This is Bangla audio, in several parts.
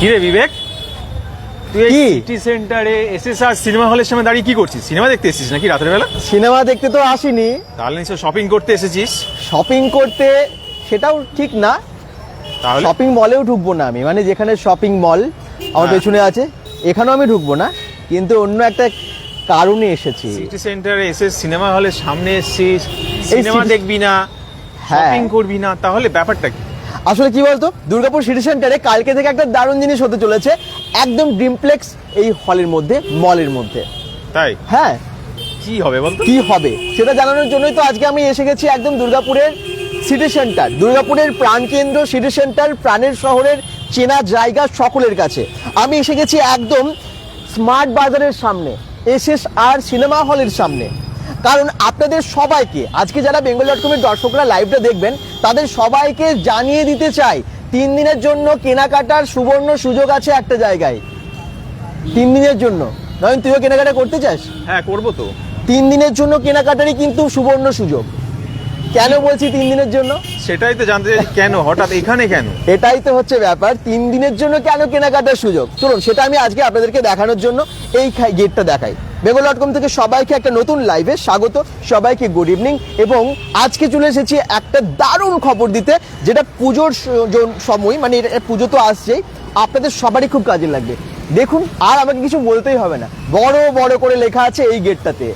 কি রে বিবেক? তুই? সিটি সেন্টারে এসএসআর সিনেমা হলের সামনে দাঁড়িয়ে কি করছিস? সিনেমা দেখতে এসেছিস নাকি রাতের বেলা সিনেমা দেখতে তো আসিনি। তাহলে নিশ্চয় শপিং করতে এসেছিস? শপিং করতে সেটাও ঠিক না। তাহলে? শপিং মলেও ঢুকবো না আমি। মানে যেখানে শপিং মল আমার হ্যাঁ। পেছনে আছে এখানেও আমি ঢুকবো না। কিন্তু অন্য একটা কারণে এসেছি। সিটি সেন্টারে এসে সিনেমা হলের সামনে এসেছিস সিনেমা দেখবি না হ্যাঁ। শপিং করবি না তাহলে ব্যাপারটা কি? আসলে কি বলতো? দুর্গাপুর সিটি সেন্টারে কালকে থেকে একটা দারুণ জিনিস হতে চলেছে একদম ড্রিমপ্লেক্স এই হলের মধ্যে মলের মধ্যে। তাই? হ্যাঁ। কি হবে বলতো? কি হবে? সেটা জানানোর জন্যই তো আজকে আমি এসে গেছি একদম দুর্গাপুরের সিটি সেন্টার দুর্গাপুরের প্রাণকেন্দ্র সিটি সেন্টার প্রাণের শহরের চেনা জায়গা সকলের কাছে। আমি এসে গেছি একদম স্মার্ট বাজারের সামনে এস আর সিনেমা হলের সামনে। কারণ আপনাদের সবাইকে আজকে যারা বেঙ্গল ডট কমের দর্শকরা লাইভটা দেখবেন তাদের সবাইকে জানিয়ে দিতে চাই তিন দিনের জন্য কেনাকাটার সুবর্ণ সুযোগ আছে একটা জায়গায়। তিন দিনের জন্য। নয়ন তুইও কেনাকাটা করতে চাস? হ্যাঁ করব তো। তিন দিনের জন্য কেনাকাটারই কিন্তু সুবর্ণ সুযোগ। কেন বলছি তিন দিনের জন্য? সেটাই তো জানতে চাই কেন? হঠাৎ এখানে কেন? এটাই তো হচ্ছে ব্যাপার তিন দিনের জন্য কেন কেনাকাটার সুযোগ? চলুন সেটা আমি আজকে আপনাদেরকে দেখানোর জন্য এই গেটটা দেখাই। বেঙ্গল ডট কম থেকে সবাইকে একটা নতুন লাইভে স্বাগত। সবাইকে গুড ইভিনিং এবং আজকে চলে এসেছি একটা দারুণ খবর দিতে, যেটা পুজোর সময় মানে পুজো তো আসছেই, আপনাদের সবারই খুব কাজে লাগবে। দেখুন, আর আমাকে কিছু বলতেই হবে না। বড় বড় করে লেখা আছে এই গেটটাতে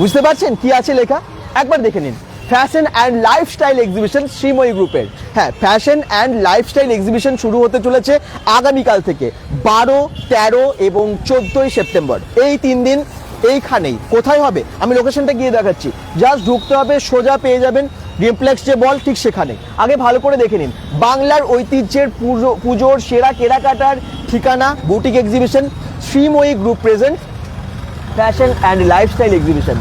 বুঝতে পারছেন কি আছে লেখা? একবার দেখে নিন। Fashion and lifestyle exhibition Shreemoyee গ্রুপের হ্যাঁ ফ্যাশন অ্যান্ড লাইফস্টাইল এক্সিবিশন শুরু হতে চলেছে আগামীকাল থেকে, বারো, তেরো এবং চোদ্দোই সেপ্টেম্বর। এই তিন দিন এইখানেই। কোথায় হবে? আমি লোকেশনটা গিয়ে দেখাচ্ছি। জাস্ট ঢুকতে হবে, সোজা পেয়ে যাবেন রিমপ্লেক্স যে বল, ঠিক সেখানে। আগে ভালো করে দেখে নিন। বাংলার ঐতিহ্যের পুজো পুজোর সেরা কেনাকাটার ঠিকানা boutique exhibition Shreemoyee group present fashion and lifestyle exhibition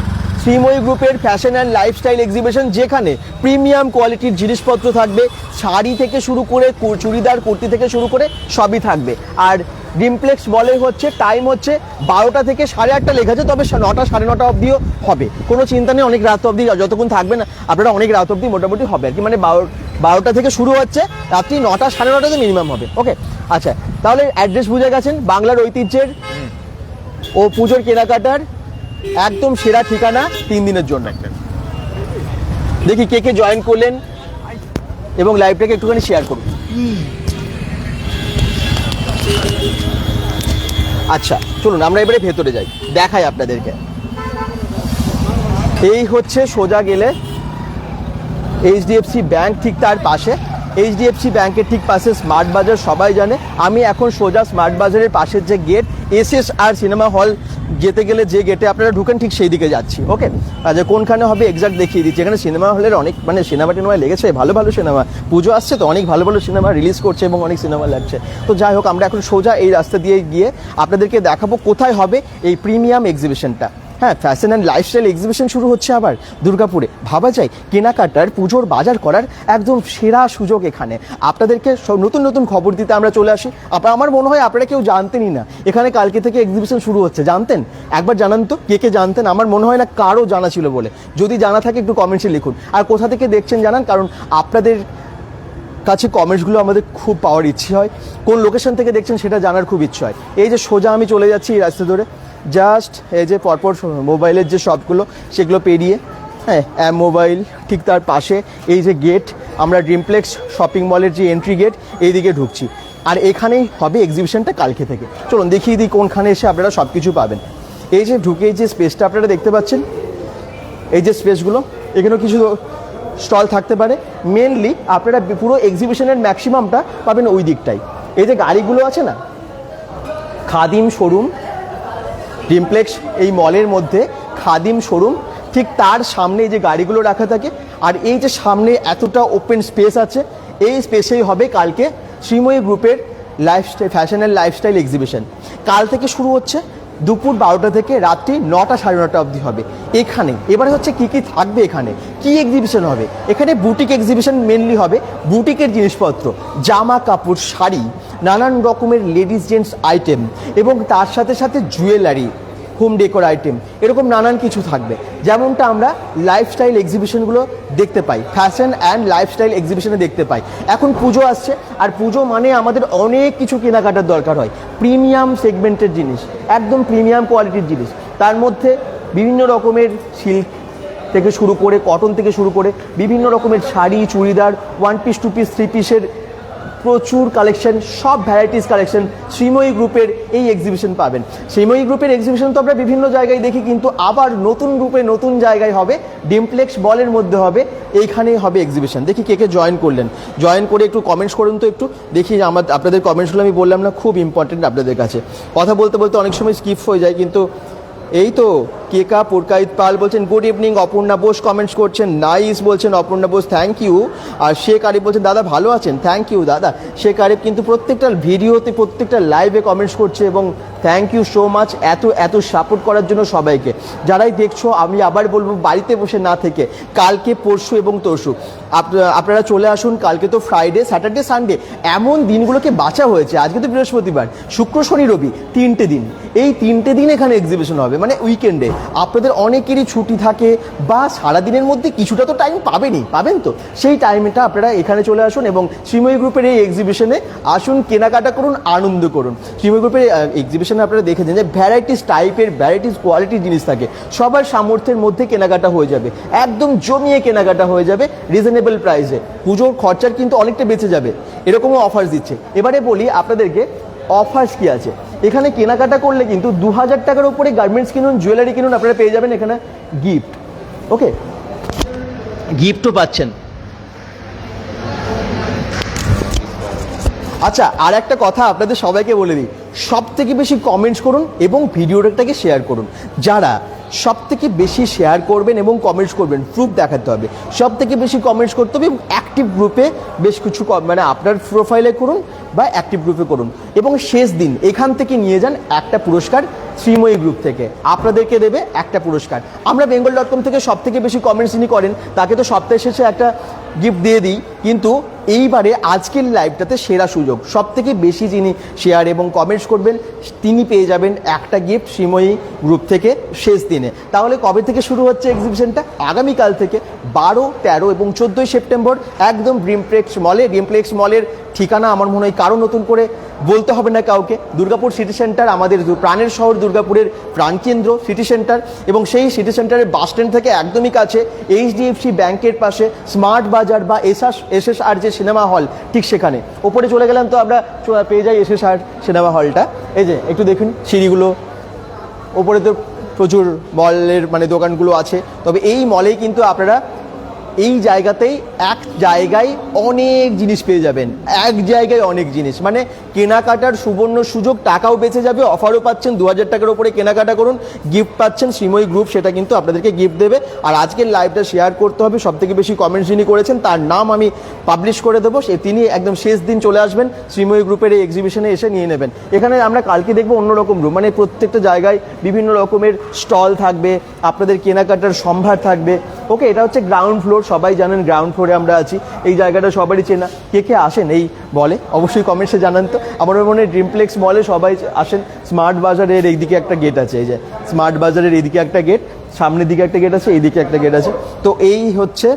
Shreemoyee গ্রুপের ফ্যাশন অ্যান্ড লাইফস্টাইল এক্সিবিশন যেখানে প্রিমিয়াম কোয়ালিটির জিনিসপত্র থাকবে শাড়ি থেকে শুরু করে চুড়িদার কুর্তি থেকে শুরু করে সবই থাকবে। আর ডিমপ্লেক্স বলে হচ্ছে টাইম হচ্ছে বারোটা থেকে সাড়ে আটটা লেখা আছে তবে নটা সাড়ে নটা অবধিও হবে। কোনো চিন্তা নেই অনেক রাত অবধি যতক্ষণ থাকবে না আপনারা অনেক রাত অবধি মোটামুটি হবে আর কি। মানে বারো বারোটা থেকে শুরু হচ্ছে রাত্রি নটা সাড়ে নটাতে মিনিমাম হবে। ওকে আচ্ছা তাহলে অ্যাড্রেস বুঝে গেছেন বাংলার ঐতিহ্যের ও পুজোর কেনাকাটার একদম সেরা ঠিকানা তিন দিনের জন্য। দেখি কে কে জয়েন করলেন এবং লাইভটাকে একটুখানি শেয়ার করুন। আচ্ছা চলুন, আমরা এবারে ভেতরে যাই। দেখাই আপনাদেরকে। এই হচ্ছে সোজা গেলে এইচডিএফসি ব্যাংক ঠিক তার পাশে। এইচডিএফসি ব্যাংকের ঠিক পাশে স্মার্ট বাজার, সবাই জানে। আমি এখন সোজা স্মার্ট বাজারের পাশের যে গেট এসএস আর সিনেমা হল যেতে গেলে যে গেটে আপনারা ঢুকেন ঠিক সেই দিকে যাচ্ছি ওকে আচ্ছা কোনখানে হবে এক্সাক্ট দেখিয়ে দিচ্ছি। এখানে সিনেমা হলের অনেক মানে সিনেমা টিনেমায় লেগেছে, ভালো ভালো সিনেমা পুজো আসছে তো অনেক ভালো ভালো সিনেমা রিলিজ করছে এবং অনেক সিনেমা লাগছে। তো যাই হোক, আমরা এখন সোজা এই রাস্তা দিয়ে গিয়ে আপনাদেরকে দেখাবো কোথায় হবে এই প্রিমিয়াম এক্সিবিশনটা হ্যাঁ ফ্যাশন অ্যান্ড লাইফস্টাইল এক্সিবিশন শুরু হচ্ছে আবার দুর্গাপুরে। ভাবা যায়, কেনাকাটার পুজোর বাজার করার একদম সেরা সুযোগ এখানে। আপনাদেরকে নতুন নতুন খবর দিতে আমরা চলে আসি। আপনার আমার মনে হয় আপনারা কেউ জানতেনই না। এখানে কালকে থেকে এক্সিবিশন শুরু হচ্ছে, জানতেন? একবার জানান তো, কে কে জানতেন? আমার মনে হয় না কারও জানা ছিল বলে। যদি জানা থাকে একটু কমেন্টসে লিখুন। আর কোথা থেকে দেখছেন জানান, কারণ আপনাদের কাছে কমেন্টসগুলো আমাদের খুব পাওয়ার ইচ্ছে হয়। কোন লোকেশন থেকে দেখছেন সেটা জানার খুব ইচ্ছে হয়। এই যে সোজা আমি চলে যাচ্ছি এই রাস্তা ধরে। জাস্ট এই যে পরপর মোবাইলের যে শপগুলো সেগুলো পেরিয়ে হ্যাঁ অ্যাম মোবাইল ঠিক তার পাশে এই যে গেট আমরা ড্রিমপ্লেক্স শপিং মলের যে এন্ট্রি গেট এই দিকে ঢুকছি। আর এখানেই হবে এক্সিবিশনটা কালকে থেকে। চলুন, দেখিয়ে দিই কোনখানে এসে আপনারা সব কিছু পাবেন। এই যে ঢুকে যে স্পেসটা আপনারা দেখতে পাচ্ছেন, এই যে স্পেসগুলো এখানেও কিছু স্টল থাকতে পারে। মেনলি আপনারা পুরো এক্সিবিশনের ম্যাক্সিমামটা পাবেন ওই দিকটাই এই যে গাড়িগুলো আছে না, খাদিম শোরুম ডিমপ্লেক্স এই মলের মধ্যে খাদিম শোরুম, ঠিক তার সামনে যে গাড়িগুলো রাখা থাকে, আর এই যে সামনে এতটা ওপেন স্পেস আছে, এই স্পেসেই হবে কালকে শ্রীময়ী গ্রুপের lifestyle fashion and lifestyle exhibition কাল থেকে শুরু হচ্ছে, দুপুর বারোটা থেকে রাত্রি নটা সাড়ে নটা অবধি হবে। এখানে, এবারে হচ্ছে কি কি থাকবে এখানে? কি এক্সিবিশন হবে? এখানে বুটিক এক্সিবিশন মেনলি হবে বুটিকের জিনিসপত্র, জামা কাপড়, শাড়ি নানান রকমের লেডিস জেন্টস আইটেম এবং তার সাথে সাথে জুয়েলারি, হোম ডেকোর আইটেম, এরকম নানান কিছু থাকবে। যেমনটা আমরা লাইফস্টাইল এক্সিবিশনগুলো দেখতে পাই ফ্যাশন অ্যান্ড লাইফস্টাইল এক্সিবিশনে দেখতে পাই। এখন পুজো আসছে, আর পুজো মানে আমাদের অনেক কিছু কেনাকাটার দরকার হয়। প্রিমিয়াম সেগমেন্টের জিনিস, একদম প্রিমিয়াম কোয়ালিটির জিনিস। তার মধ্যে বিভিন্ন রকমের সিল্ক থেকে শুরু করে কটন থেকে শুরু করে, বিভিন্ন রকমের sari, churidar one piece two piece three পিসের প্রচুর কালেকশন সব ভ্যারাইটিস কালেকশন শ্রীময়ী গ্রুপের এই এক্সিবিশন পাবেন। শ্রীময়ী গ্রুপের এক্সিবিশন তো আমরা বিভিন্ন জায়গায় দেখি, কিন্তু আবার নতুন গ্রুপে নতুন জায়গায় হবে, ডিমপ্লেক্স বলের মধ্যে হবে, এইখানেই হবে এক্সিবিশন দেখি কে কে জয়েন করলেন। জয়েন করে একটু কমেন্টস করুন তো একটু, দেখি আমার, আপনাদের কমেন্টসগুলো আমি বললাম না, খুব ইম্পর্টেন্ট আপনাদের কাছে। কথা বলতে বলতে অনেক সময় স্কিপ হয়ে যায়, কিন্তু এই তো কেকা পুরকাইত পাল বলছেন good evening Apurna Bose comments করছেন নাইস বলছেন অপূর্ণা বোস থ্যাংক ইউ আর শেখ আরিফ বলছেন, দাদা ভালো আছেন? থ্যাংক ইউ দাদা। শেখ আরিফ কিন্তু প্রত্যেকটা ভিডিওতে, প্রত্যেকটা লাইভে কমেন্টস করছে এবং থ্যাংক ইউ সো মাচ এত এত সাপোর্ট করার জন্য সবাইকে। যারাই দেখছ, আমি আবার বলব, বাড়িতে বসে না থেকে, কালকে, পরশু এবং তরশু। আপ- আপনারা চলে আসুন, কালকে তো ফ্রাইডে স্যাটারডে সানডে এমন দিনগুলোকে বাঁচা হয়েছে, আজকে তো বৃহস্পতিবার। শুক্র, শনি, রবি, তিনটে দিন। এই তিনটে দিন এখানে এক্সিবিশন হবে মানে উইকেন্ডে আপনাদের অনেকেরই ছুটি থাকে, বা সারাদিনের মধ্যে কিছুটা তো টাইম পাবেনই, পাবেন তো? সেই টাইমটা আপনারা এখানে চলে আসুন এবং শ্রীময়ী গ্রুপের এই এক্সিবিশনে আসুন, কেনাকাটা করুন, আনন্দ করুন। শ্রীময়ী গ্রুপের এক্সিবিশনে আপনারা দেখেছেন যে ভ্যারাইটিস টাইপের ভ্যারাইটিস কোয়ালিটির জিনিস থাকে। সবার সামর্থ্যের মধ্যে কেনাকাটা হয়ে যাবে। একদম জমিয়ে কেনাকাটা হয়ে যাবে রিজনেবল প্রাইসে পুজোর খরচার কিন্তু অনেকটা বেঁচে যাবে। এরকমও অফার্স দিচ্ছে। এবারে বলি আপনাদেরকে অফার্স কি আছে? এখানে কেনাকাটা করলে কিন্তু দু হাজার টাকার উপরে গার্মেন্টস কিনুন জুয়েলারি কিনুন আপনারা পেয়ে যাবেন এখানে গিফট ওকে? গিফটও পাচ্ছেন। আচ্ছা আর একটা কথা আপনাদের সবাইকে বলে দিই। সব থেকে বেশি কমেন্টস করুন এবং ভিডিওটাকে শেয়ার করুন। যারা সব থেকে বেশি শেয়ার করবেন এবং কমেন্টস করবেন প্রুফ দেখাতে হবে। সব থেকে বেশি কমেন্টস করতে হবে অ্যাক্টিভ গ্রুপে বেশ কিছু মানে আপনার প্রোফাইলে করুন বা অ্যাক্টিভ গ্রুপে করুন। এবং শেষ দিন, এখান থেকে নিয়ে যান একটা পুরস্কার শ্রীময়ী গ্রুপ থেকে। আপনাদেরকে দেবে একটা পুরস্কার। আমরা বেঙ্গল ডট কম থেকে সব থেকে বেশি কমেন্টস যিনি করেন, তাকে তো সপ্তাহে শেষে একটা গিফট দিয়ে দিই। কিন্তু এইবারে আজকের লাইভটাতে সেরা সুযোগ। সব থেকে বেশি যিনি শেয়ার এবং কমেন্টস করবেন, তিনি পেয়ে যাবেন একটা গিফট শ্রীময়ী গ্রুপ থেকে শেষ দিনে। তাহলে কবে থেকে শুরু হচ্ছে এক্সিবিশনটা আগামীকাল থেকে বারো, তেরো এবং চোদ্দোই সেপ্টেম্বর একদম ড্রিমপ্লেক্স মলে ড্রিমপ্লেক্স মলের ঠিকানা আমার মনে হয় কারও নতুন করে বলতে হবে না কাউকে। দুর্গাপুর সিটি সেন্টার আমাদের প্রাণের শহর দুর্গাপুরের প্রাণকেন্দ্র সিটি সেন্টার, এবং সেই সিটি সেন্টারের বাস স্ট্যান্ড থেকে একদমই কাছে এইচডিএফসি ব্যাংকের পাশে স্মার্ট বাজার বা এসএস এসএসআর যে সিনেমা হল, ঠিক সেখানে। ওপরে চলে গেলাম তো আমরা পেয়ে যাই এসএসআর সিনেমা হলটা। এই যে, একটু দেখুন সিঁড়িগুলো। ওপরে তো প্রচুর মলের মানে দোকানগুলো আছে। তবে এই মলেই কিন্তু আপনারা এই জায়গাতেই এক জায়গায় অনেক জিনিস পেয়ে যাবেন। এক জায়গায় অনেক জিনিস। মানে কেনাকাটার সুবর্ণ সুযোগ, টাকাও বেঁচে যাবে অফারও পাচ্ছেন দু হাজার টাকার উপরে কেনাকাটা করুন গিফট পাচ্ছেন, শ্রীময়ী গ্রুপ সেটা কিন্তু আপনাদেরকে গিফট দেবে। আর আজকের লাইভটা শেয়ার করতে হবে সব থেকে বেশি কমেন্টস যিনি করেছেন, তার নাম আমি পাবলিশ করে দেবো, সে তিনি একদম শেষ দিন চলে আসবেন, শ্রীময়ী গ্রুপের এই এক্সিবিশনে এসে নিয়ে নেবেন। এখানে আমরা কালকে দেখব অন্যরকম রুম মানে প্রত্যেকটা জায়গায় বিভিন্ন রকমের স্টল থাকবে, আপনাদের কেনাকাটার সম্ভার থাকবে। ওকে এটা হচ্ছে গ্রাউন্ড ফ্লোর সবাই জানেন গ্রাউন্ড ফ্লোরে আমরা আছি। এই জায়গাটা সবারই চেনা। কে কে আসেন এই বলে অবশ্যই কমেন্টসে জানান তো। আমার মনে হয় ড্রিমপ্লেক্স মলে সবাই আসেন। স্মার্ট বাজারের এইদিকে একটা গেট আছে, এই যে স্মার্ট বাজারের এইদিকে একটা গেট সামনের দিকে একটা গেট আছে, এইদিকে একটা গেট আছে। তো এই হচ্ছে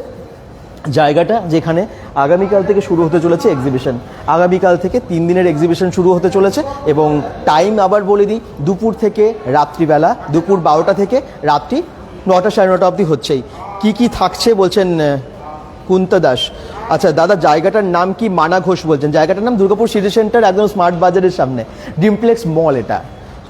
জায়গাটা যেখানে আগামীকাল থেকে শুরু হতে চলেছে এক্সিবিশন আগামীকাল থেকে তিন দিনের এক্সিবিশন শুরু হতে চলেছে এবং টাইম আবার বলে দিই, দুপুর থেকে রাত্রিবেলা, দুপুর বারোটা থেকে রাত্রি নটা সাড়ে নটা অবধি হচ্ছেই। কি কি থাকছে বলছেন কুন্তা দাস। আচ্ছা দাদা, জায়গাটার নাম কি মানা ঘোষ বলছেন? জায়গাটার নাম দুর্গাপুর সিটি সেন্টার, একদম স্মার্ট বাজারের সামনে। ডিমপ্লেক্স মল এটা।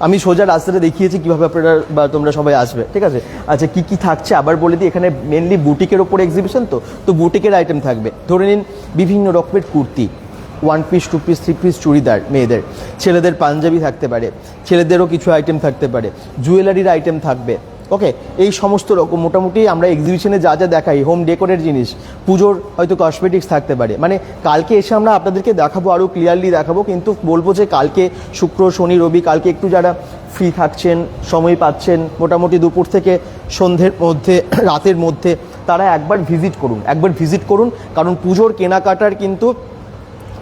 আমি সোজা রাস্তাটা দেখিয়েছি কীভাবে আপনারা বা তোমরা সবাই আসবে। ঠিক আছে? আচ্ছা কি কি থাকছে? আবার বলে দিই, এখানে মেনলি বুটিকের ওপর এক্সিবিশন তো। তো বুটিকের আইটেম থাকবে। ধরে নিন, বিভিন্ন রকমের kurti. One piece two piece three piece churidar মেয়েদের। ছেলেদের পাঞ্জাবি থাকতে পারে। ছেলেদেরও কিছু আইটেম থাকতে পারে। জুয়েলারির আইটেম থাকবে। ওকে এই সমস্ত রকম মোটামুটি আমরা এক্সিবিশনে যা যা দেখাই হোম ডেকোরের জিনিস, পুজোর হয়তো কসমেটিক্স থাকতে পারে। মানে কালকে এসে আমরা আপনাদেরকে দেখাবো আরও ক্লিয়ারলি দেখাবো, কিন্তু বলব যে কালকে শুক্র, শনি, রবি, কালকে একটু যারা ফ্রি থাকছেন, সময় পাচ্ছেন, মোটামুটি দুপুর থেকে সন্ধ্যের মধ্যে, রাতের মধ্যে, তারা একবার ভিজিট করুন। একবার ভিজিট করুন, কারণ পুজোর কেনাকাটার কিন্তু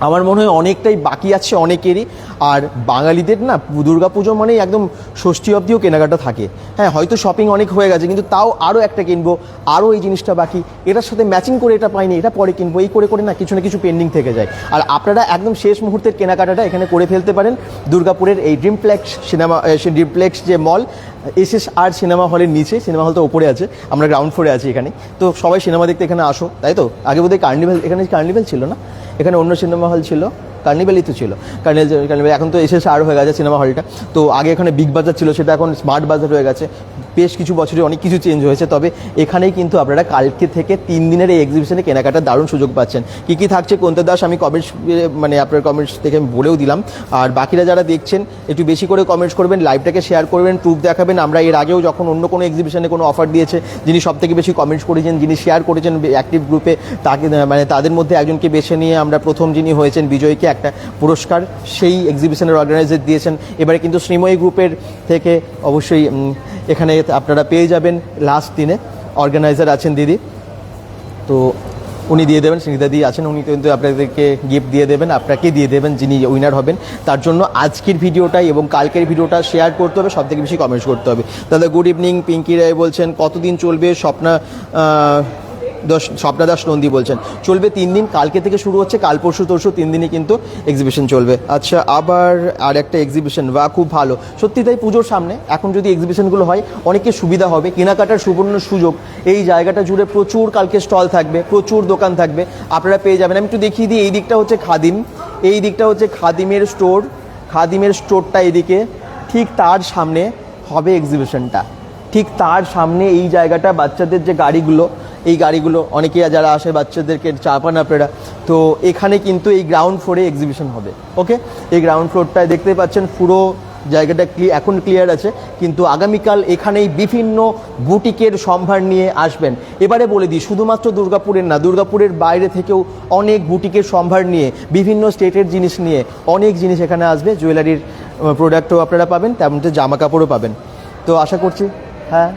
আমার মনে হয় অনেকটাই বাকি আছে অনেকেরই। আর বাঙালিদের না দুর্গা পুজো মানেই একদম ষষ্ঠী অবধিও কেনাকাটা থাকে। হ্যাঁ হয়তো শপিং অনেক হয়ে গেছে, কিন্তু তাও আরও একটা কিনবো আরও এই জিনিসটা বাকি। এটার সাথে ম্যাচিং করে এটা পাইনি, এটা পরে কিনবো, এই করে করে না কিছু না কিছু পেন্ডিং থেকে যায়। আর আপনারা একদম শেষ মুহূর্তের কেনাকাটাটা এখানে করে ফেলতে পারেন। দুর্গাপুরের এই ড্রিমপ্লেক্স সিনেমা ড্রিমপ্লেক্স যে mall S S R cinema হলের নিচে সিনেমা হল তো ওপরে আছে, আমরা গ্রাউন্ড ফ্লোরে আছি এখানে। তো সবাই সিনেমা দেখতে এখানে আসো, তাই তো? আগে বোধহয় কার্নিভেল এখানে কার্নিভেল ছিল না? এখানে অন্য সিনেমা হল ছিল কার্নিভ্যালি তো ছিল। কার্নিভ্যাল কার্নিভ্যাল এখন তো এসে আর হয়ে গেছে সিনেমা হলটা। তো আগে এখানে বিগ বাজার ছিল, সেটা এখন স্মার্ট বাজার হয়ে গেছে। বেশ কিছু বছরে অনেক কিছু চেঞ্জ হয়েছে, তবে এখানেই কিন্তু আপনারা কালকে থেকে তিন দিনের এই এক্সিবিশনে কেনাকাটার দারুণ সুযোগ পাচ্ছেন। কী কী থাকছে কোনতে দাস, আমি কমেন্টস মানে আপনার কমেন্টস থেকে আমি বলেও দিলাম। আর বাকিরা যারা দেখছেন, একটু বেশি করে কমেন্টস করবেন লাইভটাকে শেয়ার করবেন প্রুফ দেখাবেন। আমরা এর আগেও যখন অন্য কোনো এক্সিবিশনে কোনো অফার দিয়েছে, যিনি সব থেকে বেশি কমেন্টস করেছেন, যিনি শেয়ার করেছেন অ্যাক্টিভ গ্রুপে তাকে মানে তাদের মধ্যে একজনকে বেছে নিয়ে আমরা প্রথম যিনি হয়েছেন বিজয়কে একটা পুরস্কার, সেই এক্সিবিশনের অর্গানাইজার দিয়েছেন। এবারে কিন্তু শ্রীময়ী গ্রুপের থেকে অবশ্যই এখানে আপনারা পেয়ে যাবেন লাস্ট দিনে। অর্গানাইজার আছেন দিদি। তো উনি দিয়ে দেবেন সিনিতা দিদি আছেন, উনি কিন্তু আপনাদেরকে গিফট দিয়ে দেবেন, আপনাকে দিয়ে দেবেন যিনি উইনার হবেন। তার জন্য আজকের ভিডিওটাই এবং কালকের ভিডিওটা শেয়ার করতে হবে সব থেকে বেশি কমেন্টস করতে হবে। তাহলে গুড ইভিনিং পিঙ্কি রায় বলছেন, কতদিন চলবে স্বপ্না দশ স্বপ্না দাস নন্দী বলছেন, চলবে তিন দিন, কালকে থেকে শুরু হচ্ছে, কাল পরশু তরশু তিন দিনই কিন্তু এক্সিবিশন চলবে। আচ্ছা আবার আর একটা এক্সিবিশন বা খুব ভালো। সত্যি তাই পুজোর সামনে, এখন যদি এক্সিবিশনগুলো হয় অনেকের সুবিধা হবে, কেনাকাটার সুবর্ণ সুযোগ, এই জায়গাটা জুড়ে প্রচুর কালকে স্টল থাকবে, প্রচুর দোকান থাকবে, আপনারা পেয়ে যাবেন। আমি একটু দেখিয়ে দিই, এই দিকটা হচ্ছে খাদিম, এই দিকটা হচ্ছে খাদিমের স্টোর খাদিমের স্টোরটা এদিকে, ঠিক তার সামনে হবে এক্সিবিশনটা ঠিক তার সামনে এই জায়গাটা, বাচ্চাদের যে গাড়িগুলো এই গাড়িগুলো, অনেকে যারা আসে বাচ্চাদেরকে চাপান আপনারা তো এখানে কিন্তু এই গ্রাউন্ড ফ্লোরে এক্সিবিশন হবে ওকে এই গ্রাউন্ড ফ্লোরটায় দেখতে পাচ্ছেন পুরো জায়গাটা এখন ক্লিয়ার আছে, কিন্তু আগামীকাল এখানেই বিভিন্ন বুটিকের সম্ভার নিয়ে আসবেন। এবারে বলে দিই, শুধুমাত্র দুর্গাপুরের না, দুর্গাপুরের বাইরে থেকেও অনেক বুটিকের সম্ভার নিয়ে, বিভিন্ন স্টেটের জিনিস নিয়ে অনেক জিনিস এখানে আসবে জুয়েলারির প্রোডাক্টও আপনারা পাবেন তেমন জামা কাপড়ও পাবেন। তো আশা করছি হ্যাঁ?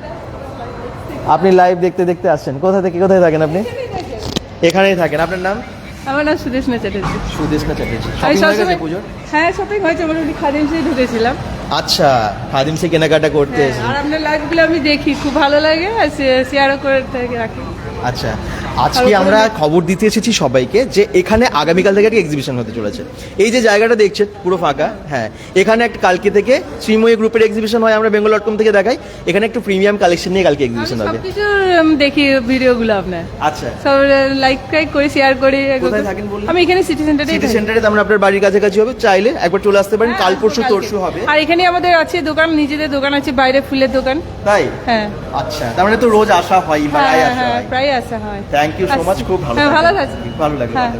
আপনি লাইভ দেখতে দেখতে আসছেন। কোথা থেকে কোথায় থাকেন আপনি? এখানেই থাকেন। আপনার নাম? আমার নাম সুদেশনা চ্যাটার্জি। সুদেশনা চ্যাটার্জি। আমি সবসময় পুজোর? হ্যাঁ শপিং হয়েছে মোটামুটি খাদিম সেই ঢুকেছিলাম। আচ্ছা খাদিম সে কেনাকাটা করতে হ্যাঁ, আর আপনার লাইভগুলো আমি দেখি খুব ভালো লাগে আর শেয়ারও করে থাকি- রাখি। আচ্ছা আজকে আমরা খবর দিতে এসেছি সবাইকে যে এখানে আগামীকাল থেকে একটা এক্সিবিশন হতে চলেছে। এই যে জায়গাটা দেখছেন পুরো ফাঁকা হ্যাঁ। এখানে একটা কালকে থেকে শ্রীময়ী গ্রুপের এক্সিবিশন হয় আমরা বেঙ্গল ডট কম থেকে দেখাই। এখানে একটু প্রিমিয়াম কালেকশন নিয়ে কালকে এক্সিবিশন হবে। দেখি ভিডিওগুলো আপনার। আচ্ছা। সব লাইক টাইক করে শেয়ার করি আমি এখানে সিটি সেন্টারেই সিটি সেন্টারে আমরা আপনার বাড়ির কাছাকাছি হবে চাইলে একবার চলে আসতে পারেন কাল হ্যাঁ, পরশু তরশু হবে। আর এখানে আমাদের আছে দোকান নিজেদের দোকান আছে বাইরে ফুলের দোকান। তাই? হ্যাঁ। আচ্ছা তার মানে তো রোজ আসা হয় হ্যাঁ আসা হ্যাঁ হয়। প্রায় আসা হয়। থ্যাংক ইউ সো মাচ খুব ভালো হ্যাঁ, ভালো। ভালো হ্যাঁ।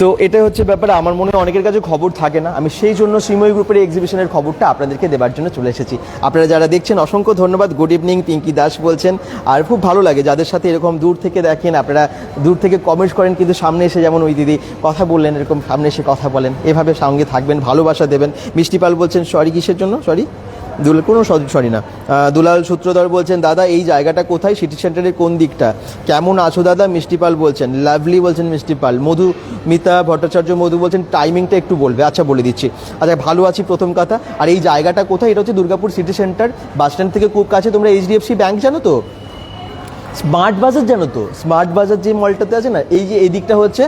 তো এটাই হচ্ছে ব্যাপার আমার মনে হয় অনেকের কাছে খবর থাকে না। আমি সেই জন্য শ্রীময়ী গ্রুপের এক্সিবিশনের খবরটা আপনাদেরকে দেবার জন্য চলে এসেছি। আপনারা যারা দেখছেন অসংখ্য ধন্যবাদ। গুড ইভিনিং পিঙ্কি দাস বলছেন। আর খুব ভালো লাগে যাদের সাথে এরকম দূর থেকে দেখেন আপনারা দূর থেকে কমেন্ট করেন কিন্তু সামনে এসে যেমন ওই দিদি কথা বললেন এরকম সামনে এসে কথা বলেন এভাবে সঙ্গে থাকবেন ভালোবাসা দেবেন। মিষ্টি পাল বলছেন সরি কিসের জন্য? সরি দুল কোনো সরি না। দুলাল সূত্রধর বলছেন, দাদা, এই জায়গাটা কোথায়? সিটি সেন্টারের কোন দিকটা? কেমন আছো, দাদা? মিষ্টি পাল বলছেন লাভলি বলছেন মিষ্টি পাল। মধু, মিতা, ভট্টাচার্য মধু বলছেন টাইমিংটা একটু বলবে। আচ্ছা বলে দিচ্ছি। আচ্ছা ভালো আছি, প্রথম কথা। আর এই জায়গাটা কোথায়? এটা হচ্ছে Durgapur city centre bus stand থেকে খুব কাছে। তোমরা এইচডিএফসি ব্যাংক জানো তো? স্মার্ট বাজার জানো তো? স্মার্ট বাজার যে মলটাতে আছে না, এই যে এই দিকটা হচ্ছে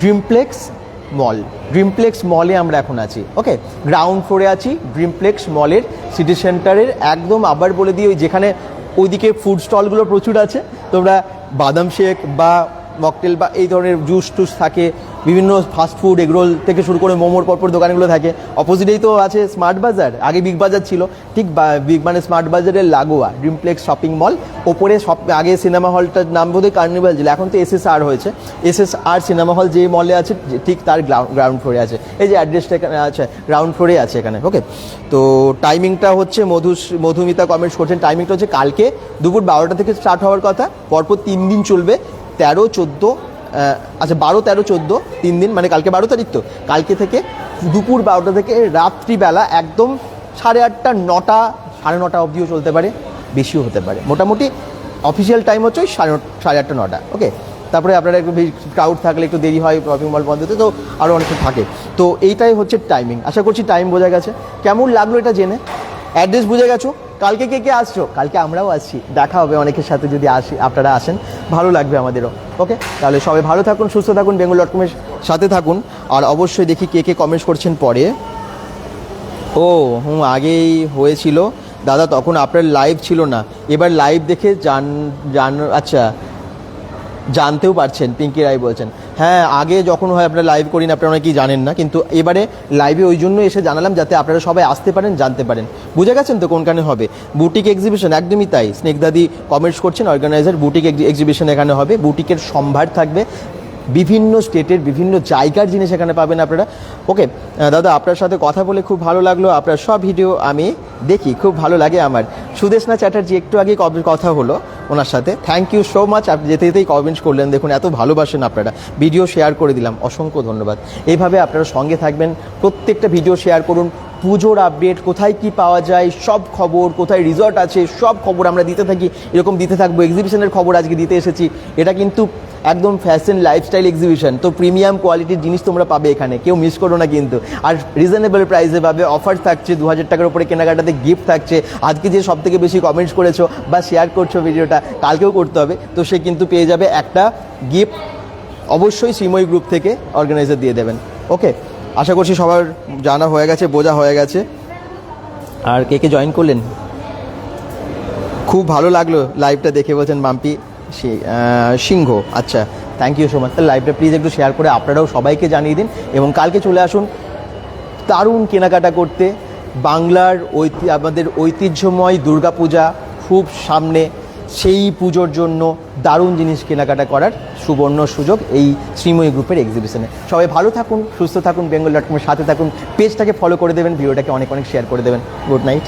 ড্রিমপ্লেক্স মল ড্রিমপ্লেক্স মলে আমরা এখন আছি ওকে গ্রাউন্ড ফ্লোরে আছি ড্রিমপ্লেক্স মলের সিটি সেন্টারের একদম আবার বলে দিই, ওই যেখানে ওইদিকে ফুড স্টলগুলো প্রচুর আছে। তোমরা বাদাম শেক বা মকটেল বা এই ধরনের জুস টুস থাকে, বিভিন্ন ফাস্ট ফুড এগরোল থেকে শুরু করে মোমোর পরপর দোকানগুলো থাকে। অপোজিটেই তো আছে স্মার্ট বাজার আগে বিগ বাজার ছিল, ঠিক বিগ মানে স্মার্ট বাজারের লাগোয়া ড্রিমপ্লেক্স শপিং মল ওপরে সব, আগে সিনেমা হলটার নাম বোধহয় কার্নিভাল ছিল, এখন তো এস এস আর হয়েছে। এস এস আর সিনেমা হল যে মলে আছে, ঠিক তার গ্রাউন্ড ফ্লোরে আছে। এই যে অ্যাড্রেসটা এখানে আছে গ্রাউন্ড ফ্লোরে আছে এখানে ওকে তো টাইমিংটা হচ্ছে মধু মধুমিতা কমেন্টস করছেন টাইমিংটা হচ্ছে কালকে দুপুর বারোটা থেকে স্টার্ট হওয়ার কথা, পরপর তিন দিন চলবে। তেরো, চোদ্দ আচ্ছা বারো, তেরো, চোদ্দ, তিন দিন মানে কালকে বারো তারিখ তো, কালকে থেকে দুপুর বারোটা থেকে রাত্রিবেলা একদম সাড়ে আটটা, নটা, সাড়ে নটা অবধিও চলতে পারে, বেশিও হতে পারে। মোটামুটি অফিসিয়াল টাইম হচ্ছে ওই সাড়ে সাড়ে আটটা, নটা ওকে তারপরে আপনারা একটু ক্রাউড থাকলে একটু দেরি হয় শপিং মল বন্ধ হতে, তো আরও অনেক থাকে। তো এইটাই হচ্ছে টাইমিং আশা করছি টাইম বোঝা গেছে। কেমন লাগল এটা জেনে? অ্যাড্রেস বুঝে গেছো? কালকে কে কে আসছো? কালকে আমরাও আসছি। দেখা হবে অনেকের সাথে যদি আসি, আপনারা আসেন। ভালো লাগবে আমাদেরও। ওকে তাহলে সবাই ভালো থাকুন, সুস্থ থাকুন, বেঙ্গল ডট কমের সাথে থাকুন। আর অবশ্যই দেখি কে কে কমেন্টস করছেন পরে। ও, হুম, আগেই হয়েছিল। দাদা, তখন আপনার লাইভ ছিল না। এবার লাইভ দেখে জান জান আচ্ছা জানতেও পারছেন, পিঙ্কি রায় বলছেন। হ্যাঁ আগে যখন হয় আপনারা লাইভ করিন আপনারা অনেকেই জানেন না, কিন্তু এবারে লাইভে ওই জন্য এসে জানালাম যাতে আপনারা সবাই আসতে পারেন, জানতে পারেন। বুঝে গেছেন তো কোনখানে হবে? বুটিক এক্সিবিশন একদমই তাই। স্নেকদাদি কমেন্টস করছেন অর্গানাইজার বুটিক এক্সিবিশন এখানে হবে। বুটিকের সম্ভার থাকবে। বিভিন্ন স্টেটের বিভিন্ন জায়গার জিনিস এখানে পাবেন আপনারা। ওকে দাদা, আপনার সাথে কথা বলে খুব ভালো লাগল। আপনার সব ভিডিও আমি দেখি, খুব ভালো লাগে আমার। সুদেশনা চ্যাটার্জি, একটু আগে কথা হলো ওনার সাথে। থ্যাংক ইউ সো মাচ আপনি যেতে যেতেই কমেন্টস করলেন, দেখুন, এত ভালোবাসেন আপনারা। ভিডিও শেয়ার করে দিলাম, অসংখ্য ধন্যবাদ। এইভাবে আপনারা সঙ্গে থাকবেন, প্রত্যেকটা ভিডিও শেয়ার করুন। পুজোর আপডেট কোথায় কি পাওয়া যায়, সব খবর, কোথায় রিসর্ট আছে, সব খবর আমরা দিতে থাকি। এরকম দিতে থাকব এক্সিবিশনের খবর আজকে দিতে এসেছি। এটা কিন্তু একদম ফ্যাশন লাইফস্টাইল এক্সিবিশন তো প্রিমিয়াম কোয়ালিটির জিনিস তোমরা পাবে এখানে, কেউ মিস করো না কিন্তু। আর রিজনেবল প্রাইসে পাবে অফার থাকছে দু হাজার টাকার উপরে কেনাকাটাতে গিফট থাকছে। আজকে যে সব থেকে বেশি কমেন্টস করেছ বা শেয়ার করছ ভিডিওটা, কালকেও করতে হবে, তো সে কিন্তু পেয়ে যাবে একটা গিফট অবশ্যই শ্রীময়ী গ্রুপ থেকে অর্গানাইজার দিয়ে দেবেন। ওকে আশা করছি সবার জানা হয়ে গেছে, বোঝা হয়ে গেছে। আর কে কে জয়েন করলেন? খুব ভালো লাগল লাইভটা দেখে বলছেন মাম্পি সিংহ। আচ্ছা থ্যাংক ইউ সো মাচ তাহলে লাইভটা প্লিজ একটু শেয়ার করে আপনারাও সবাইকে জানিয়ে দিন এবং কালকে চলে আসুন দারুণ কেনাকাটা করতে বাংলার ঐতি, আমাদের ঐতিহ্যময় দুর্গাপূজা খুব সামনে। সেই পুজোর জন্য দারুণ জিনিস কেনাকাটা করার সুবর্ণ সুযোগ এই শ্রীময়ী গ্রুপের এক্সিবিশনে সবাই ভালো থাকুন, সুস্থ থাকুন বেঙ্গল ডট কমের সাথে থাকুন। পেজটাকে ফলো করে দেবেন ভিডিওটাকে অনেক অনেক শেয়ার করে দেবেন। Good night